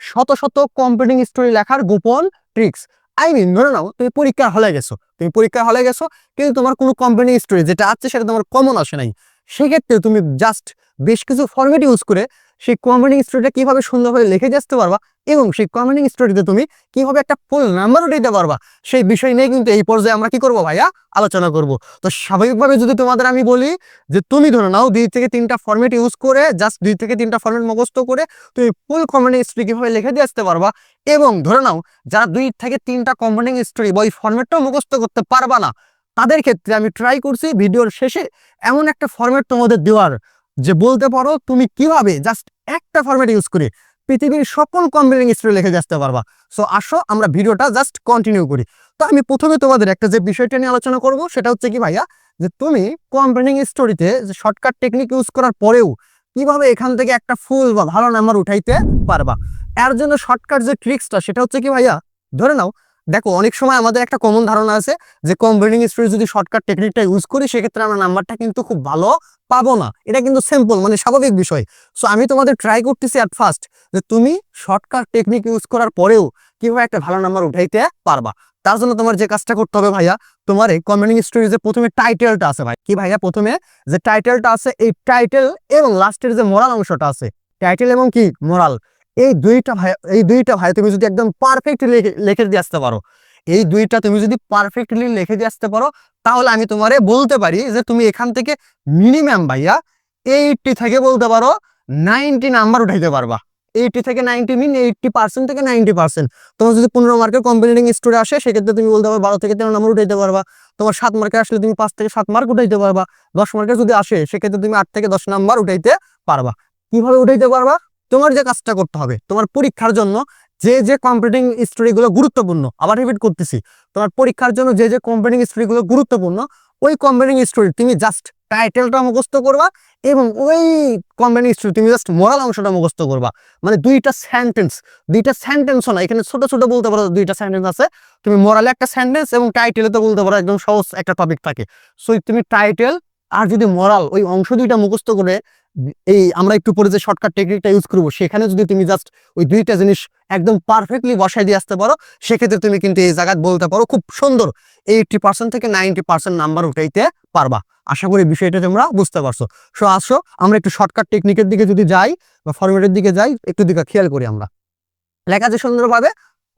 শত শত computing story লেখার গোপন ট্রিক্স আই মিন ধরে নাও তুমি পরীক্ষার হলে গেছো। তুমি পরীক্ষার হলে গেছো, কিন্তু তোমার কোনো কম্পিউটিং স্টোরি যেটা আছে সেটা তোমার কমন আসে নাই। সেক্ষেত্রে তুমি জাস্ট বেশ কিছু ফর্মেট ইউজ করে সেই কম্পিউটিং স্টোরিটা কীভাবে সুন্দরভাবে লিখে আসতে পারবা এবং সেই কম্পিউটিং স্টোরিতে তুমি কীভাবে একটা ফুল নাম্বারও দিতে পারবা, সেই বিষয় নিয়ে কিন্তু এই পর্যায়ে আমরা কি করব ভাইয়া? আলোচনা করব। তো স্বাভাবিকভাবে যদি তোমাদের আমি বলি যে তুমি ধরে নাও দুই থেকে তিনটা ফর্মেট ইউজ করে জাস্ট দুই থেকে তিনটা ফর্মেট মুখস্থ করে তুমি ফুল কম্পিউটিং স্টোরি কীভাবে লিখে দিয়ে আসতে পারবা এবং ধরে নাও যারা দুই থেকে তিনটা কম্পিউটিং স্টোরি বা ওই ফর্মেটটাও মুখস্থ করতে পারবা না, তাদের ক্ষেত্রে আমি ট্রাই করছি ভিডিওর শেষে এমন একটা ফর্মেট তোমাদের দেওয়ার। যে বলতে পারো তুমি কীভাবে জাস্ট একটা ফর্মেট ইউজ করে পৃথিবীর সকল কম্পিউটিং স্টোরি লিখে আসতে পারবা। সো আসো, আমরা ভিডিওটা জাস্ট কন্টিনিউ করি। তো আমি প্রথমে তোমাদের একটা যে বিষয়টা নিয়ে আলোচনা করব, সেটা হচ্ছে কি ভাইয়া, যে তুমি কম্পিউটিং স্টোরিতে যে শর্টকাট টেকনিক ইউজ করার পরেও কীভাবে এখান থেকে একটা ফুল বা ভালো নাম্বার উঠাইতে পারবা। এর জন্য শর্টকাট যে ট্রিক্সটা সেটা হচ্ছে কি ভাইয়া, ধরে নাও দেখো, অনেক সময় আমাদের একটা কমন ধারণা আছে যে কম্পিউটিং স্টোরি যদি শর্টকাট টেকনিকটা ইউজ করি, সেক্ষেত্রে আমরা নাম্বারটা কিন্তু খুব ভালো পাবো না। এটা কিন্তু সিম্পল মানে স্বাভাবিক বিষয়। সো আমি তোমাদের ট্রাই করতেছি অ্যাট ফার্স্ট যে তুমি শর্টকাট টেকনিক ইউজ করার পরেও কীভাবে একটা ভালো নাম্বার উঠাইতে পারবা। তার জন্য তোমার যে কাজটা করতে হবে ভাইয়া, তোমার এই কমেন্টিং স্টোরি যে প্রথমে টাইটেলটা আছে ভাই, কি ভাইয়া প্রথমে? যে টাইটেলটা আছে এই টাইটেল এবং লাস্টের যে মোরাল অংশটা আছে টাইটেল এবং কি? মোরাল এই দুইটা এই দুইটা ভাই তুমি যদি একদম পারফেক্টলি লিখে দিয়ে আসতে পারো। এই দুইটা তুমি যদি পারফেক্টলি লিখে দিয়ে আসতে পারো, তাহলে আমি তোমারে বলতে পারি যে তুমি এখান থেকে মিনিমাম ভাইয়া এইটটি থেকে বলতে পারো নাইনটি নাম্বার উঠাইতে পারবা। এইটি থেকে নাইনটি মিন এইটটি পার্সেন্ট থেকে নাইনটি পার্সেন্ট তোমার যদি পনেরো মার্কের কম্পিউটিং স্টোরে আসে, সেক্ষেত্রে তুমি বলতে পারো বারো থেকে তেরো নাম্বার উঠাইতে পারবা। তোমার সাত মার্কে আসলে তুমি পাঁচ থেকে সাত মার্ক উঠাইতে পারবা। দশ মার্কে যদি আসে, সেক্ষেত্রে তুমি আট থেকে দশ নাম্বার উঠাইতে পারবা। কীভাবে উঠাইতে পারবা? তোমার যে কাজটা করতে হবে, তোমার পরীক্ষার জন্য যে যে কম্পিউটিং স্টোরিগুলো গুরুত্বপূর্ণ, আবার রিপিট করতেছি, তোমার পরীক্ষার জন্য যে যে কম্পিউটিং স্টোরিগুলো গুরুত্বপূর্ণ, ওই কম্পিউটিং স্টোরি তুমি জাস্ট টাইটেলটা মুখস্থ করবা এবং ওই কম্পিউটিং স্টোরি তুমি জাস্ট মোরাল অংশটা মুখস্থ করবা। মানে দুইটা সেন্টেন্স দুইটা সেন্টেন্সও না, এখানে ছোট ছোট বলতে পারো দুইটা সেন্টেন্স আছে, তুমি মোরালে একটা সেন্টেন্স এবং টাইটেলে তো বলতে পারো একদম সহজ একটা টপিক থাকে। সো তুমি টাইটেল আর যদি মোরাল ওই অংশ দুইটা মুখস্থ করে এই আমরা একটু পরে যে শর্টকাট টেকনিকটা ইউজ করব, সেখানে যদি তুমি জাস্ট ওই দুইটা জিনিস একদম পারফেক্টলি বসাই দিয়ে আসতে পারো, সেক্ষেত্রে তুমি কিন্তু এই জায়গায় বলতে পারো খুব সুন্দর। এইটটি পার্সেন্ট থেকে নাইনটি পার্সেন্ট নাম্বার উঠাইতে পারবা। আশা করি বিষয়টা তোমরা বুঝতে পারছ। সো আসো, আমরা একটু শর্টকাট টেকনিকের দিকে যদি যাই বা ফরম্যাটের দিকে যাই, একটু দিকে খেয়াল করি আমরা। লেখা যে সুন্দরভাবে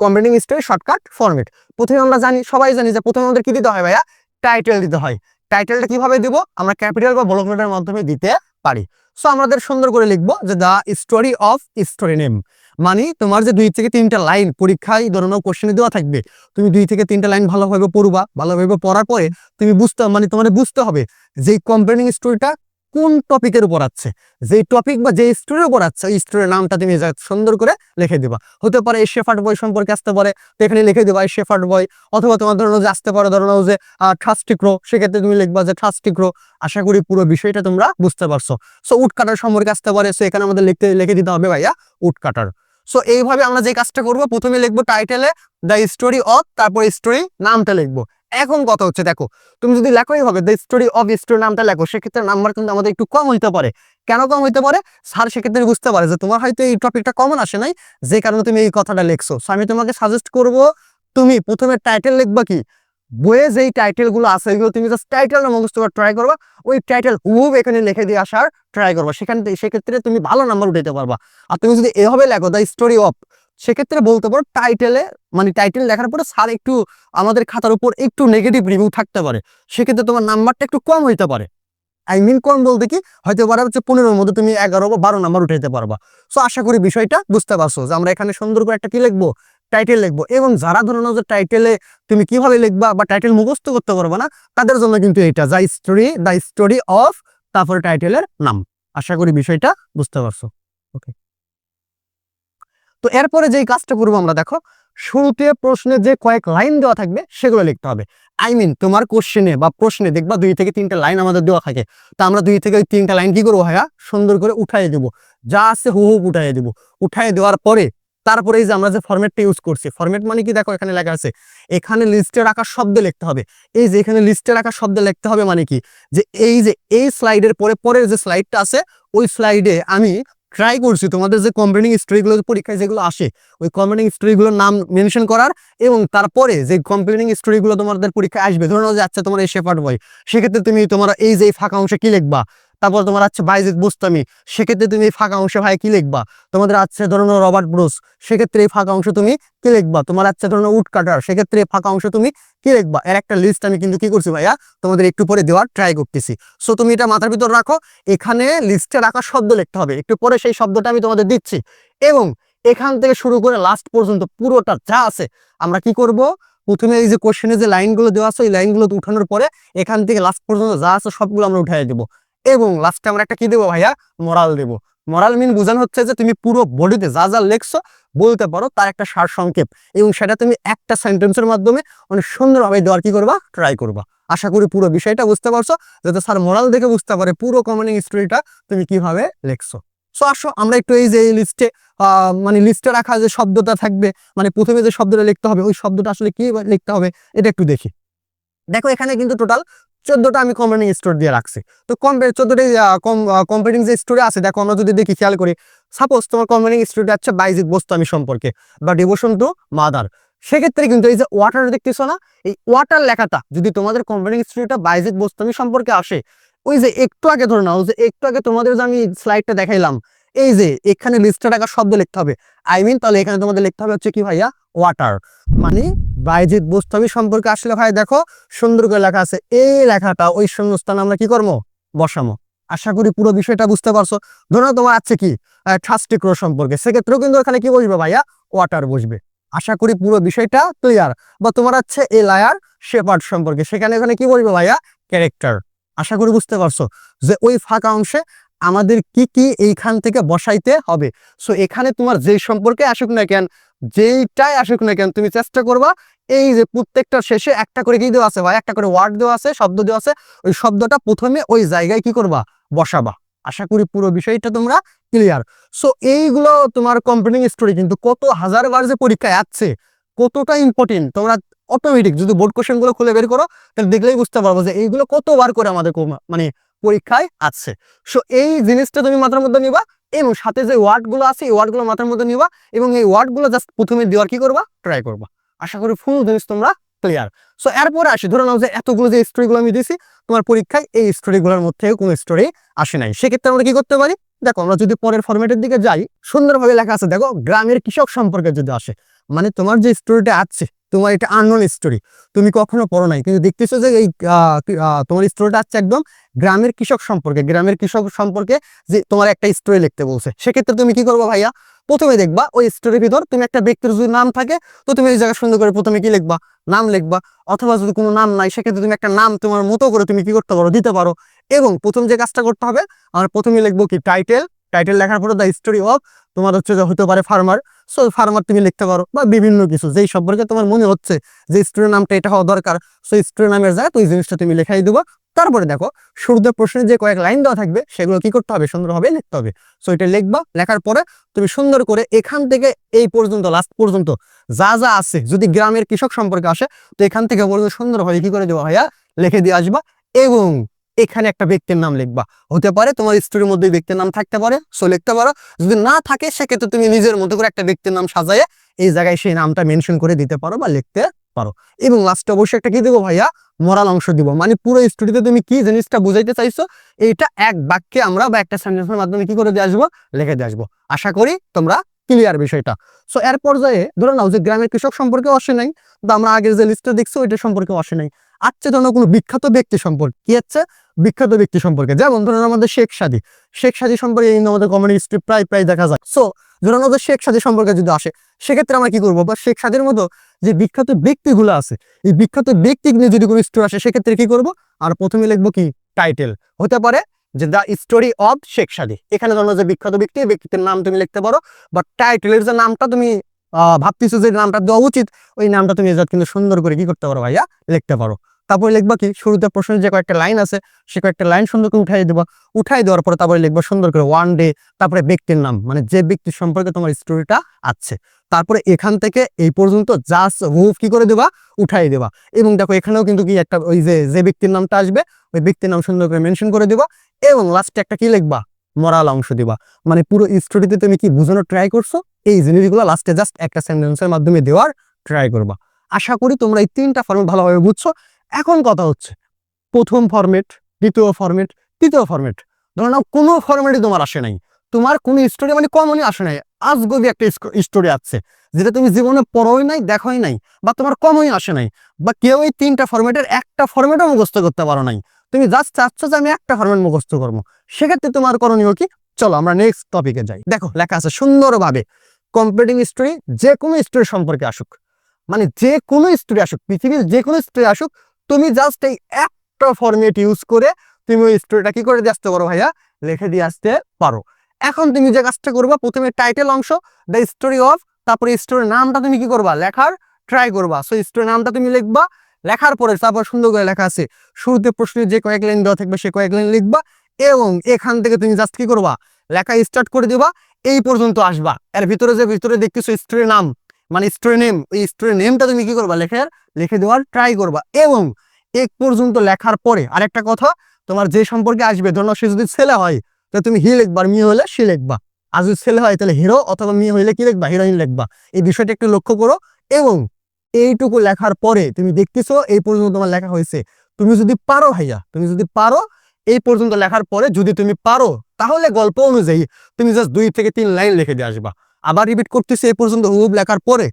কম্পিউটিং স্টোরি শর্টকাট ফরম্যাট প্রথমে আমরা জানি, সবাই জানি যে প্রথমে আমাদের কি দিতে হয় ভাইয়া? টাইটেল দিতে হয়। টাইটেলটা কীভাবে দিব? আমরা ক্যাপিটাল বা ব্লক মাধ্যমে দিতে পারি। সো আমাদের সুন্দর করে লিখব যে the story of story name মানে তোমার যে দুই থেকে তিনটা লাইন পরীক্ষায় ধরনের কোশ্চেনে দেওয়া থাকবে, তুমি দুই থেকে তিনটা লাইন ভালোভাবে পড়বা, ভালোভাবে পড়ার পরে তুমি বুঝতে মানে তোমার বুঝতে হবে যে কম্পেনিং স্টোরিটা কোন টপিকের উপর আছে? যে টপিক বা যে স্টোরির উপর আছে, ওই স্টোরির নামটা তুমি সুন্দর করে লিখে দিবা। হতে পারে এই শেফার্ট বই সম্পর্কে আসতে পারে, তো এখানে লিখে দিবা এই শেফার্ড বই অথবা তোমার ধরো যে আসতে পারে, ধরো যে ট্রাস্টিক্রো সেক্ষেত্রে তুমি লিখবা যে ট্রাস্টিক্রো আশা করি পুরো বিষয়টা তোমরা বুঝতে পারছ। সো উট কাটার সম্পর্কে আসতে পারে সো এখানে আমাদের লিখতে, লিখে দিতে হবে ভাইয়া উট কাটার সো এইভাবে আমরা যে কাজটা করব, প্রথমে লিখব টাইটেলে দ্য স্টোরি অফ তারপর স্টোরি নামটা লিখব। এখন কথা হচ্ছে, দেখো, তুমি যদি লেখোই হবে দ্য স্টোরি অফ স্টোরি নামটা লেখো, সেক্ষেত্রে নাম্বার কিন্তু আমাদের একটু কম হইতে পারে। কেন কম হইতে পারে? স্যার সেক্ষেত্রে বুঝতে পারে যে তোমার হয়তো এই টপিকটা কমন আসে নাই, যে কারণে তুমি এই কথাটা লিখছো। সো আমি তোমাকে সাজেস্ট করব, তুমি প্রথমে টাইটেল লিখবা কি? বইয়ে যেই টাইটেলগুলো আছে, এগুলো তুমি জাস্ট টাইটেলটা মুখস্থ করার ট্রাই করবা। ওই টাইটেল হুব এখানে লিখে দিয়ে আসার ট্রাই করবা। সেখান থেকে, সেক্ষেত্রে তুমি ভালো নাম্বার উঠাইতে পারবা। আর তুমি যদি এভাবে লেখো দ্য স্টোরি অফ সেক্ষেত্রে বলতে পারো টাইটেলে মানে টাইটেল লেখার পরে স্যার একটু আমাদের খাতার উপর একটু নেগেটিভ রিভিউ থাকতে পারে। সেক্ষেত্রে তোমার নাম্বারটা একটু কম হইতে পারে। আই মিন কম বলতে কি, হয়তো পারে হচ্ছে পনেরোর মধ্যে তুমি এগারো বা বারো নাম্বার উঠাইতে পারবা। সো আশা করি বিষয়টা বুঝতে পারছ যে আমরা এখানে সুন্দর করে একটা কি লিখব? টাইটেল লিখব। এবং যারা ধরুন যে টাইটেলে তুমি কীভাবে লিখবা বা টাইটেল মুখস্থ করতে পারব না, তাদের জন্য কিন্তু এটা যা স্টোরি দ্য স্টোরি অফ তারপরে টাইটেলের নাম। আশা করি বিষয়টা বুঝতে পারছ। ওকে তো এরপরে যেই কাজটা করব আমরা, দেখো, শুরুতে প্রশ্নে যে কয়েক লাইন দেওয়া থাকবে, সেগুলো লিখতে হবে। আই মিন তোমার কোশ্চেনে বা প্রশ্নে দেখবা দুই থেকে তিনটা লাইন আমাদের দেওয়া থাকে। তো আমরা দুই থেকে ওই তিনটা লাইন কি করব ভাইয়া? সুন্দর করে উঠাই দেবো। যা আছে হু হু উঠাই দেবো। উঠাই দেওয়ার পরে তারপরে এই যে আমরা যে ফরম্যাটটা ইউজ করছি ফরম্যাট মানে কি? দেখো এখানে লেখা আছে, এখানে লিস্টে রাখা শব্দ লিখতে হবে। এই যে এখানে লিস্টে রাখা শব্দ লিখতে হবে মানে কি? যে এই যে এই স্লাইডের পরে, পরের যে স্লাইডটা আছে, ওই স্লাইডে আমি ট্রাই করছি তোমাদের যে কম্পিউটিং স্টোরিগুলো পরীক্ষায় যেগুলো আসে, ওই কম্পিউটিং স্টোরিগুলোর নাম মেনশন করার এবং তারপরে যে কম্পিউটিং স্টোরিগুলো তোমাদের পরীক্ষায় আসবে, ধরো যে আচ্ছা তোমার এই শেফার্ড বয় সেক্ষেত্রে তুমি তোমার এই যে ফাঁকা অংশে কি লিখবা? তারপর তোমার আছে বাইজিদ বুস্তামি। সেক্ষেত্রে তুমি এই ফাঁকা অংশে ভাই কি লিখবা? তোমাদের আছে ধরো রবার্ট ব্রুস। সেক্ষেত্রে এই ফাঁকা অংশ তুমি কি লিখবা? তোমার আছে ধরো উড কাটার সেক্ষেত্রে এই ফাঁকা অংশ তুমি কি লিখবা? এর একটা লিস্ট আমি কিন্তু কি করছি ভাইয়া? তোমাদের একটু পরে দেওয়ার ট্রাই করতেছি। সো তুমি এটা মাথার ভিতর রাখো। এখানে লিস্টে রাখা শব্দ লিখতে হবে। একটু পরে সেই শব্দটা আমি তোমাদের দিচ্ছি। এবং এখান থেকে শুরু করে লাস্ট পর্যন্ত পুরোটা যা আছে, আমরা কি করব? প্রথমে এই যে কোশ্চেনে যে লাইনগুলো দেওয়া আছে, ওই লাইনগুলো উঠানোর পরে এখান থেকে লাস্ট পর্যন্ত যা আছে সবগুলো আমরা উঠাই দেবো। এবং লাস্টে আমরা একটা কি দেবো ভাইয়া? মরাল দেবো। মরাল মিন বোঝানো হচ্ছে যে তুমি পুরো বডিতে যা যা লেখছো বলতে পারো, তার একটা সার সংক্ষেপ। এবং সেটা তুমি একটা সেন্টেন্সের মাধ্যমে অনেক সুন্দরভাবে দেওয়ার কি করবা? ট্রাই করবা। আশা করি পুরো বিষয়টা বুঝতে পারছ, যাতে স্যার মোরাল দেখে বুঝতে পারে পুরো কমেন্টিং স্টোরিটা তুমি কীভাবে লেখছো। সো আসো, আমরা একটু এই যে এই লিস্টে মানে লিস্টে রাখা যে শব্দটা থাকবে মানে প্রথমে যে শব্দটা লিখতে হবে, ওই শব্দটা আসলে কি লিখতে হবে, এটা একটু দেখি। দেখো এখানে কিন্তু টোটাল চোদ্দটা আমি কম্পিউটিং স্টোর দিয়ে রাখছি। তো কম চোদ্দটি কম্পিউটিং যে স্টোরি আছে, দেখো আমরা যদি দেখি, খেয়াল করি সাপোজ তোমার কম্পিউটিং স্টোরিটা হচ্ছে বাইজিক বস্তামি সম্পর্কে, বা ডিভোশন টু মাদার সেক্ষেত্রে কিন্তু এই যে ওয়াটার দেখতেছো না, এই ওয়াটার লেখাটা, যদি তোমাদের কম্পিউটিং স্টোরিটা বাইজিক বস্তামি সম্পর্কে আসে, ওই যে একটু আগে ধরে নাও যে একটু আগে তোমাদের যে আমি স্লাইডটা দেখাইলাম, এই যে এখানে লিস্টে টাকা শব্দ লিখতে হবে। আই মিন তাহলে এখানে তোমাদের লিখতে হবে হচ্ছে কি ভাইয়া ওয়াটার মানে বাইজিৎ বস্তমি সম্পর্কে আসলে ভাই দেখো সুন্দর করে লেখা আছে। এই লেখাটা, ওই শূন্যস্থানে আমরা কি করব? বসামো আশা করি পুরো বিষয়টা বুঝতে পারছ। ধরো তোমার আছে কি? ট্রাস্টিক্রো সম্পর্কে। সেক্ষেত্রেও কিন্তু এখানে কি বসবে ভাইয়া? ওয়াটার বসবে। আশা করি পুরো বিষয়টা ক্লিয়ার বা তোমার আছে এ লায়ার শেপার্ড সম্পর্কে। সেখানে এখানে কি বলবে ভাইয়া? ক্যারেক্টার আশা করি বুঝতে পারছ। যে ওই ফাঁকা অংশে আমাদের কি কি এইখান থেকে বসাইতে হবে? সো এখানে তোমার যে সম্পর্কে আসুক না কেন, যেইটাই আসুক না কেন, তুমি চেষ্টা করবা এই যে প্রত্যেকটা শেষে একটা করে কি দেওয়া আছে ভাই? একটা করে ওয়ার্ড দেওয়া আছে, শব্দ দেওয়া আছে। ওই শব্দটা প্রথমে ওই জায়গায় কি করবা? বসাবা। আশা করি পুরো বিষয়টা তোমরা ক্লিয়ার সো এইগুলো তোমার কম্পিউটিং স্টোরি কিন্তু কত হাজার বার যে পরীক্ষায় আসছে কতটা ইম্পর্টেন্ট তোমরা অটোমেটিক যদি বোর্ড কোশ্চেনগুলো খুলে বের করো, তাহলে দেখলেই বুঝতে পারব যে এইগুলো কতবার করে আমাদের মানে পরীক্ষায় আছে। সো এই জিনিসটা তুমি মাথার মধ্যে নিবা এবং সাথে যে ওয়ার্ডগুলো আছে, এই ওয়ার্ডগুলো মাথার মধ্যে নিবা এবং এই ওয়ার্ডগুলো জাস্ট প্রথমে দেওয়ার কি করবা? ট্রাই করবা। আশা করি ফুল জিনিস তোমরা ক্লিয়ার সো এরপরে আসি। ধরে নাও যে এতগুলো যে স্টোরিগুলো আমি দিয়েছি তোমার পরীক্ষায় এই স্টোরিগুলোর মধ্যে কোনো স্টোরি আসে নাই। সেক্ষেত্রে আমরা কি করতে পারি? দেখো, আমরা যদি পরের ফরম্যাটের দিকে যাই, সুন্দরভাবে লেখা আছে, দেখো, গ্রামের কৃষক সম্পর্কে যদি আসে মানে তোমার যে স্টোরিটা আছে, তোমার এটা আননোন স্টোরি তুমি কখনো পড়ো নাই। কিন্তু দেখতেছো যে এই তোমার স্টোরিটা আছে একদম গ্রামের কৃষক সম্পর্কে, গ্রামের কৃষক সম্পর্কে যে তোমার একটা স্টোরি লিখতে বলছে। সেক্ষেত্রে তুমি কি করব ভাইয়া? প্রথমে দেখবা ওই স্টোরির ভিতর তুমি একটা ব্যক্তির যদি নাম থাকে, তো তুমি ওই জায়গায় সুন্দর করে প্রথমে কি লিখবা? নাম লিখবা। অথবা যদি কোনো নাম নাই, সেক্ষেত্রে তুমি একটা নাম তোমার মতো করে তুমি কি করতে পারো, দিতে পারো। এবং প্রথম যে কাজটা করতে হবে, আমরা প্রথমে লিখব কি টাইটেল টাইটেল লেখার পরে দ্য স্টোরি অফ তোমার হচ্ছে যে হতে পারে ফার্মার সো ফার্মার তুমি লিখতে পারো বা বিভিন্ন কিছু, যেই সম্পর্কে তোমার মনে হচ্ছে যে স্টোরি নামটা এটা হওয়া দরকার। সো স্টোরি নামের জায়গায় তো এই জিনিসটা তুমি লেখাই দেবো। তারপরে দেখো, শুরুতে প্রশ্নে যে কয়েক লাইন দেওয়া থাকবে, সেগুলো কি করতে হবে? সুন্দরভাবে লিখতে হবে। সো এটা লিখবা, লেখার পরে তুমি সুন্দর করে এখান থেকে এই পর্যন্ত লাস্ট পর্যন্ত যা যা আছে, যদি গ্রামের কৃষক সম্পর্কে আসে, তো এখান থেকে বলবে সুন্দরভাবে কি করে দেওয়া ভাইয়া লিখে দিয়ে আসবা এবং এখানে একটা ব্যক্তির নাম লিখবা। হতে পারে তোমার স্টোরির মধ্যে ব্যক্তির নাম থাকতে পারে, সো লিখতে পারো। যদি না থাকে, সেক্ষেত্রে তুমি নিজের মতো করে একটা ব্যক্তির নাম সাজায়ে এই জায়গায় সেই নামটা মেনশন করে দিতে পারো বা লিখতে পারো। এবং লাস্টে অবশ্যই একটা কি দেবো ভাইয়া? মরাল অংশ দিব। মানে পুরো স্টোরিতে তুমি কি জিনিসটা বুঝাইতে চাইছো, এইটা এক বাক্যে আমরা বা একটা সেন্টেন্সের মাধ্যমে কি করে দিয়ে আসব? লিখে দিয়ে আসব। আশা করি তোমরা ক্লিয়ার বিষয়টা। সো এর পর্যায়ে ধরে নাও যে গ্রামের কৃষক সম্পর্কে আসে নাই আমরা আগের যে লিস্টটা দেখছ ওইটা সম্পর্কে আসে নাই। আচ্ছা ধরো কোনো বিখ্যাত ব্যক্তি সম্পর্কে, কি হচ্ছে বিখ্যাত ব্যক্তি সম্পর্কে। যেমন ধরেন আমাদের শেখ সাদি শেখ সাদি সম্পর্কে কিন্তু আমাদের কমেডি হিস্ট্রি প্রায় প্রায় দেখা যায়। সো ধরুন আমাদের শেখ সাদি সম্পর্কে যদি আসে, সেক্ষেত্রে আমরা কি করব? বা শেখ সাদির মতো যে বিখ্যাত ব্যক্তিগুলো আছে, এই বিখ্যাত ব্যক্তি নিয়ে যদি কোনো স্টোরি আসে, সেক্ষেত্রে কি করব? আর প্রথমে লিখব কি? টাইটেল হতে পারে যে the story of Sheikh Saadi এখানে ধরো যে বিখ্যাত ব্যক্তি ব্যক্তির নাম তুমি লিখতে পারো বা টাইটেলের যে নামটা তুমি ভাবতেছো যে নামটা দেওয়া উচিত, ওই নামটা তুমি এজাত কিন্তু সুন্দর করে কি করতে পারো ভাইয়া, লিখতে পারো। তারপরে লিখবা কি, শুরুতে প্রশ্নের যে কয়েকটা লাইন আছে, সে কয়েকটা লাইন সুন্দর করে উঠাই দেবা। উঠাই দেওয়ার পরে তারপরে লিখবা সুন্দর করে ওয়ান ডে তারপরে ব্যক্তির নাম মানে যে ব্যক্তির সম্পর্কে তোমার স্টোরিটা আছে। তারপরে এখান থেকে এই পর্যন্ত জাস্ট রুফ কি করে দেবা, উঠাই দেবা। এবং দেখো এখানেও কিন্তু কি একটা ওই যে যে ব্যক্তির নামটা আসবে, ওই ব্যক্তির নাম সুন্দর করে মেনশন করে দেবা। এবং লাস্টে একটা কি লিখবা? মরাল অংশ দিবা। মানে পুরো স্টোরিতে তুমি কি বোঝানোর ট্রাই করছ? এই জিনিসগুলো লাস্টে জাস্ট একটা সেন্টেন্সের মাধ্যমে দেওয়ার ট্রাই করবা। আশা করি তোমরা এই তিনটা ফর্মেট ভালোভাবে বুঝছ। এখন কথা হচ্ছে, প্রথম ফর্মেট দ্বিতীয় ফর্মেট তৃতীয় ফর্মেট ধরো নাও, কোনো ফর্মেটই তোমার আসে নাই। তোমার কোনো স্টোরি মানে কমনই আসে নাই। আজগবি একটা স্টোরি আছে, যেটা তুমি জীবনে পড়োই নাই, দেখোই নাই, বা তোমার কমই আসে নাই, বা কেউ এই তিনটা ফর্মেটের একটা ফর্মেটও মুখস্থ করতে পারো নাই। তুমি জাস্ট চাচ্ছ যে আমি একটা ফর্মেট মুখস্থ করব। সেক্ষেত্রে তোমার করণীয় কি? চলো আমরা নেক্সট টপিকে যাই। দেখো, লেখা আছে সুন্দরভাবে কম্পিটিং স্টোরি যে কোনো স্টোরি সম্পর্কে আসুক। মানে যে কোনো স্টোরি আসুক, পৃথিবীর যে কোনো স্টোরি আসুক, তুমি জাস্ট এই একটা ফর্মেট ইউজ করে তুমি ওই স্টোরিটা কি করে দিয়ে আসতে পারো ভাইয়া? লিখে দিয়ে আসতে পারো। এখন তুমি যে কাজটা করবা, প্রথমে টাইটেল অংশ দ্য স্টোরি অফ তারপরে স্টোরির নামটা তুমি কি করবা? লেখার ট্রাই করবা। সো স্টোরির নামটা তুমি লিখবা লেখার পরে তারপর সুন্দর করে লেখা আছে, শুরুতে প্রশ্নের যে কয়েক লাইন দেওয়া থাকবে সে কয়েক লাইন লিখবা এবং এখান থেকে তুমি জাস্ট কি করবা? লেখা স্টার্ট করে দিবা, এই পর্যন্ত আসবা। এর ভিতরে যে ভিতরে দেখতেছো স্টোরির নাম মানে স্টোরি নেম এই স্টোরি নেমটা তুমি কি করবা? লেখার লিখে দেওয়ার ট্রাই করবা এবং এক পর্যন্ত লেখার পরে আরেকটা কথা, তোমার যে সম্পর্কে আসবে, ধরো সে যদি ছেলে হয়, তো তুমি হি লিখবা আর মেয়ে হলে সে লিখবা। আর যদি ছেলে হয়, তাহলে হিরো অথবা মেয়ে হইলে কি লিখবা? হিরোইন লিখবা। এই বিষয়টা একটু লক্ষ্য করো এবং এইটুকু লেখার পরে তুমি দেখতেছো এই পর্যন্ত তোমার লেখা হয়েছে। তুমি যদি পারো ভাইয়া, তুমি যদি পারো এই পর্যন্ত লেখার পরে যদি তুমি পারো, তাহলে গল্প অনুযায়ী তুমি জাস্ট দুই থেকে তিন লাইন লিখে দিয়ে আসবা। আবার রিপিট করতেছি এই পর্যন্ত হুব লেখার পরে,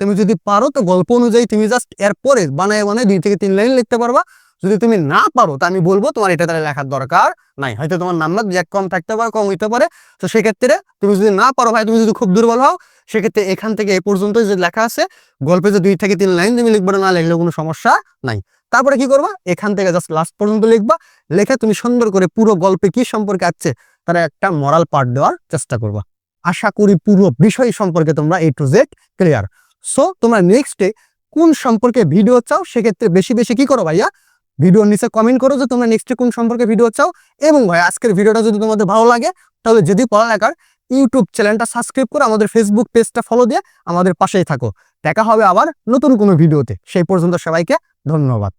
তুমি যদি পারো তো গল্প অনুযায়ী তুমি জাস্ট এর পরে বানায় বানায় দুই থেকে তিন লাইন লিখতে পারবা। যদি তুমি না পারো তা আমি বলব তোমার এটা তাহলে লেখার দরকার নাই। হয়তো তোমার নাম্বার কম থাকতে পারে, কম হইতে পারে। তো সেক্ষেত্রে তুমি যদি না পারো ভাই, তুমি যদি খুব দুর্বল হও সেক্ষেত্রে এখান থেকে এ পর্যন্ত যে লেখা আছে, গল্পে যে দুই থেকে তিন লাইন তুমি লিখবে না লিখলে কোনো সমস্যা নাই। তারপরে কি করবা? এখান থেকে জাস্ট লাস্ট পর্যন্ত লিখবা, লেখে তুমি সুন্দর করে পুরো গল্পে কি সম্পর্কে আছে, তার একটা মরাল পার্ট দেওয়ার চেষ্টা করবা। আশা করি পুরো বিষয় সম্পর্কে তোমরা A to Z clear so তোমরা নেক্সটে কোন সম্পর্কে ভিডিও চাও, সেক্ষেত্রে বেশি বেশি কি করো ভাইয়া? ভিডিওর নিচে কমেন্ট করো যে তোমরা নেক্সটে কোন সম্পর্কে ভিডিও চাও। এবং ভাই আজকের ভিডিওটা যদি তোমাদের ভালো লাগে, তাহলে যদি পড়ালেখার ইউটিউব চ্যানেলটা সাবস্ক্রাইব করে আমাদের ফেসবুক পেজটা ফলো দিয়ে আমাদের পাশেই থাকো। দেখা হবে আবার নতুন কোনো ভিডিওতে সেই পর্যন্ত সবাইকে ধন্যবাদ।